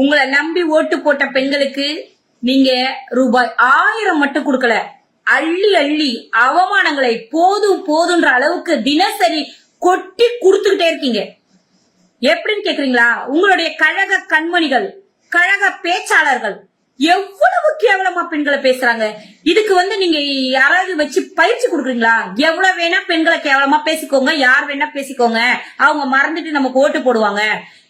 உங்களை நம்பி ஓட்டு போட்ட பெண்களுக்கு நீங்க ரூபாய் ஆயிரம் மட்டும் கொடுக்கல. அள்ளி அள்ளி அவமானங்களை போதும் போதுன்ற அளவுக்கு தினசரி கொட்டி கொடுத்துக்கிட்டே இருக்கீங்க. எப்படின்னு கேக்குறீங்களா? உங்களுடைய கழக கண்மணிகள் கழக பேச்சாளர்கள் எவ்வளவு கேவலமா பெண்களை பேசுறாங்க? இதுக்கு வந்து நீங்க யாராவது வச்சு பயிற்சி கொடுக்குறீங்களா? எவ்வளவு வேணா பெண்களை கேவலமா பேசிக்கோங்க யார் வேணா பேசிக்கோங்க. அவங்க மறந்துட்டு நமக்கு ஓட்டு போடுவாங்க.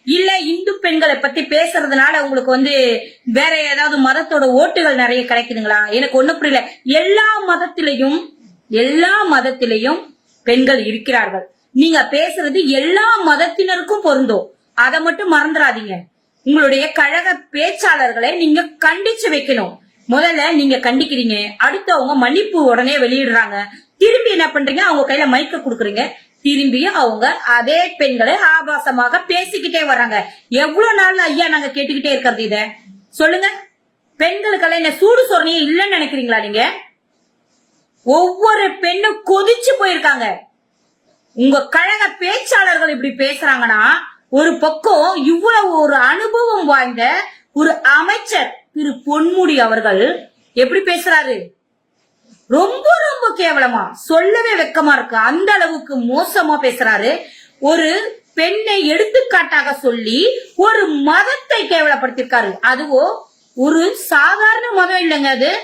இல்ல இந்து பெண்களை பத்தி பேசுறதுனால உங்களுக்கு வந்து வேற ஏதாவது மதத்தோட ஓட்டுகள் நிறைய கிடைக்குதுங்களா? எனக்கு ஒண்ணு புரியல. எல்லா மதத்திலையும் எல்லா மதத்திலையும் பெண்கள் இருக்கிறார்கள். நீங்க பேசுறது எல்லா மதத்தினருக்கும் பொருந்தும். அதை மட்டும் மறந்துடாதீங்க. உங்களுடைய கழக பேச்சாளர்களை நீங்க கண்டிச்சு வைக்கணும். முதல்ல நீங்க கண்டிக்கிறீங்க. அடுத்து அவங்க மன்னிப்பு உடனே வெளியிடுறாங்க. திரும்பி என்ன பண்றீங்க? அவங்க கையில மைக்க கொடுக்குறீங்க. திரும்பி அவங்க அதே பெண்களை ஆபாசமாக பேசிக்கிட்டே வராங்க எவ்வளவு நாள் ஐயா நாங்க கேட்டுக்கிட்டே இருக்கிறது இத? சொல்லுங்க. பெண்களுக்கெல்லாம் என்ன சூடு சொரணியே இல்லைன்னு நினைக்கிறீங்களா நீங்க? ஒவ்வொரு பெண்ணும் கொதிச்சு போயிருக்காங்க. உங்க கழக பேச்சாளர்கள் இப்படி பேசுறாங்கன்னா ஒரு பக்கம் இவ்வளவு ஒரு அனுபவம் வாய்ந்த ஒரு அமைச்சர் திரு பொன்முடி அவர்கள் எப்படி பேசுறாரு? ரொம்ப ரொம்ப கேவலமா சொல்லவே வெக்கமா இருக்கு. அந்த அளவுக்கு மோசமா பேசுறாரு. ஒரு பெண்ணை எடுத்துக்காட்டாக சொல்லி ஒரு மதத்தை கேவலப்படுத்திருக்காரு அதுவோ ஒரு சாதாரண மதம் இல்லைங்க அது.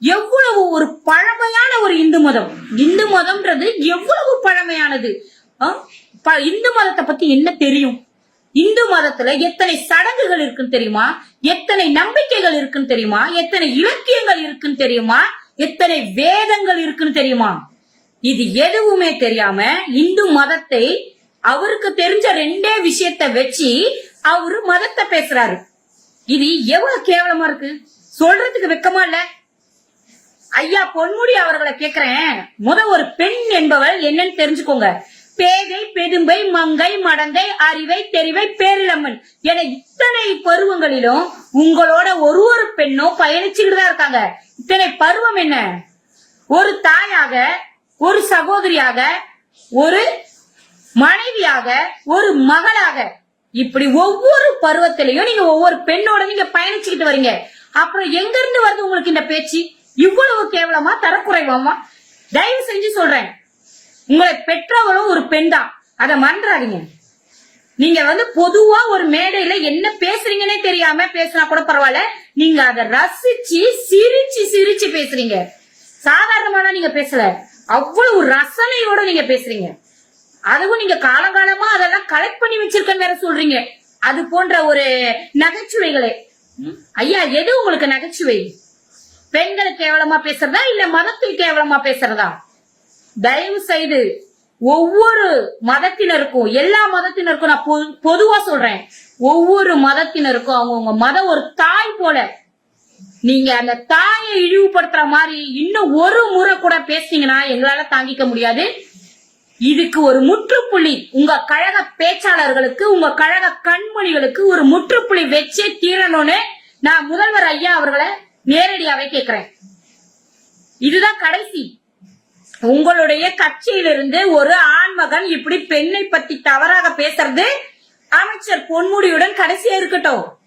எவ்வளவு ஒரு பழமையான ஒரு இந்து மதம். இந்து மதம்ன்றது எவ்வளவு பழமையானது. ஆ? ப- இந்து மதத்தை பத்தி என்ன தெரியும்? இந்து மதத்துல எத்தனை சடங்குகள் இருக்குன்னு தெரியுமா? எத்தனை நம்பிக்கைகள் இருக்குன்னு தெரியுமா? எத்தனை இலக்கியங்கள் இருக்குன்னு தெரியுமா? எத்தனை வேதங்கள் இருக்குன்னு தெரியுமா? இது எதுவுமே தெரியாம இந்து மதத்தை அவருக்கு தெரிஞ்ச ரெண்டே விஷயத்த வச்சு அவரு மதத்தை பேசுறாரு. இது எவ்வளவு கேவலமா இருக்கு? சொல்றதுக்கு வெக்கமா இல்ல. ஐயா பொன்முடி அவர்களை கேக்குறேன். முத ஒரு பெண் என்பவள் என்னன்னு தெரிஞ்சுக்கோங்க. பேதை பெதும்பை மங்கை மடந்தை அறிவை தெரிவை பேரிழம்மன் என இத்தனை பருவங்களிலும் உங்களோட ஒரு ஒரு பெண்ணும் பயணிச்சுக்கிட்டு தான் இருக்காங்க. இத்தனை பருவம் என்ன? ஒரு தாயாக ஒரு சகோதரியாக ஒரு மனைவியாக ஒரு மகளாக. இப்படி ஒவ்வொரு பருவத்திலையும் நீங்க ஒவ்வொரு பெண்ணோட நீங்க பயணிச்சுக்கிட்டு வரீங்க. அப்புறம் எங்க இருந்து வருது உங்களுக்கு இந்த பேச்சு? இவ்வளவு கேவலமா தரக்குறைவாமா? தயவு செஞ்சு சொல்றேன். உங்களை பெற்றவளும் ஒரு பெண் தான் அதை மறந்துடாதீங்க. நீங்க வந்து பொதுவா ஒரு மேடையில என்ன பேசுறீங்கன்னே தெரியாம பேசினா கூட பரவாயில்ல. நீங்க அதை ரசிச்சு சிரிச்சு சிரிச்சு பேசுறீங்க. சாதாரணமா தான் நீங்க பேசல. அவ்வளவு ரசனையோட நீங்க பேசுறீங்க. அதுவும் நீங்க காலகாலமா அதெல்லாம் கலெக்ட் பண்ணி வச்சிருக்கேன்னு வேற சொல்றீங்க. அது போன்ற ஒரு நகைச்சுவைகளே? ஐயா எது உங்களுக்கு நகைச்சுவை? பெண்கள் கேவலமா பேசுறதா இல்ல மதத்தில் கேவலமா பேசுறதா? தயவு செய்து ஒவ்வொரு மதத்தினருக்கும் எல்லா மதத்தினருக்கும் நான் பொது- பொதுவா சொல்றேன். ஒவ்வொரு மதத்தினருக்கும் அவங்கவுங்க மதம் ஒரு தாய் போல. நீங்க அந்த தாயை இழிவுபடுத்துற மாதிரி இன்னும் ஒரு முறை கூட பேசினீங்கன்னா எங்களால தாங்கிக்க முடியாது. இதுக்கு ஒரு முற்றுப்புள்ளி உங்க கழக பேச்சாளர்களுக்கு உங்க கழக கண்மணிகளுக்கு ஒரு முற்றுப்புள்ளி வச்சே தீரணும்னு நான் முதல்வர் ஐயா அவர்களை நேரடியாவே கேக்குறேன். இதுதான் கடைசி. உங்களுடைய கட்சியிலிருந்து ஒரு ஆண்மகன் இப்படி பெண்ணை பத்தி தவறாக பேசுறது அமைச்சர் பொன்முடியுடன் கடைசியா இருக்கட்டும்.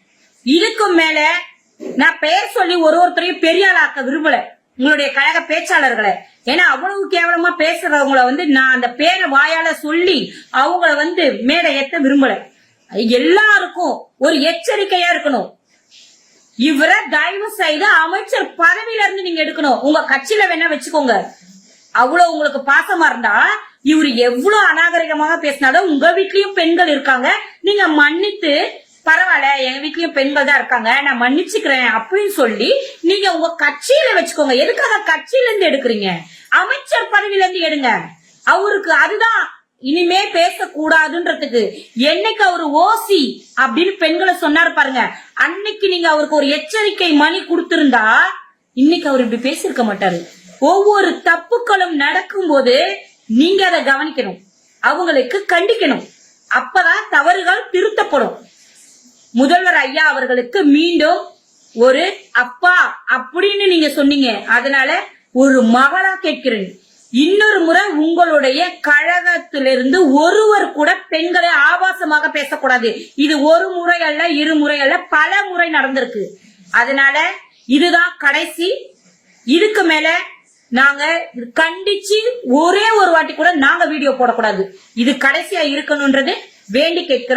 இதுக்கும் மேல நான் பெயர் சொல்லி ஒரு ஒருத்தரையும் பெரிய ஆளாக்க விரும்பல. உங்களுடைய கழக பேச்சாளர்களை. ஏன்னா அவ்வளவு கேவலமா பேசுறவங்கள வந்து நான் அந்த பேரை வாயால சொல்லி அவங்கள வந்து மேடை ஏத்த விரும்பல. எல்லாருக்கும் ஒரு எச்சரிக்கையா இருக்கணும். இவரை தயவு செய்து அமைச்சர் பதவியில இருந்து நீங்க எடுக்கணும். உங்க கட்சியில வேணா வச்சுக்கோங்க. அவ்வளவு உங்களுக்கு பாசமா இருந்தா இவரு எவ்வளவு அநாகரிகமாக பேசினாலும் உங்க வீட்லயும் பெண்கள் இருக்காங்க. நீங்க மன்னித்து பரவாயில்ல எங்க வீட்லயும் பெண்கள் தான் இருக்காங்க. நான் மன்னிச்சுக்கிறேன் அப்படின்னு சொல்லி நீங்க உங்க கட்சியில வச்சுக்கோங்க. எதுக்காக கட்சியில இருந்து எடுக்கிறீங்க? அமைச்சர் பதவியில இருந்து எடுங்க. அவருக்கு அதுதான் இனிமே பேசக்கூடாதுன்றதுக்கு. என்னைக்கு அவரு ஓசி அப்படின்னு பெண்களை சொன்னாரு பாருங்க. அன்னைக்கு நீங்க அவருக்கு ஒரு எச்சரிக்கை மணி கொடுத்திருந்தா இன்னைக்கு அவர் இப்படி பேசியிருக்க மாட்டாரு. ஒவ்வொரு தப்புக்களும் நடக்கும்போது நீங்க அதை கவனிக்கணும். அவங்களுக்கு கண்டிக்கணும். அப்பதான் தவறுகள் திருத்தப்படும். முதல்வர் ஐயா அவர்களுக்கு மீண்டும் ஒரு அப்பா அப்படின்னு நீங்க சொன்னீங்க. அதனால ஒரு மகளா கேட்கிறேன். இன்னொரு முறை உங்களுடைய கழகத்திலிருந்து ஒருவர் கூட பெண்களை ஆபாசமாக பேசக்கூடாது. இது ஒரு முறை அல்ல இரு முறை அல்ல பல முறை நடந்திருக்கு. அதனால இதுதான் கடைசி. இதுக்கு மேல நாங்க கண்டிச்சு ஒரே ஒரு வாட்டி கூட நாங்க வீடியோ போடக்கூடாது. இது கடைசியா இருக்கணும்ன்றது வேண்டி கேட்கிறேன்.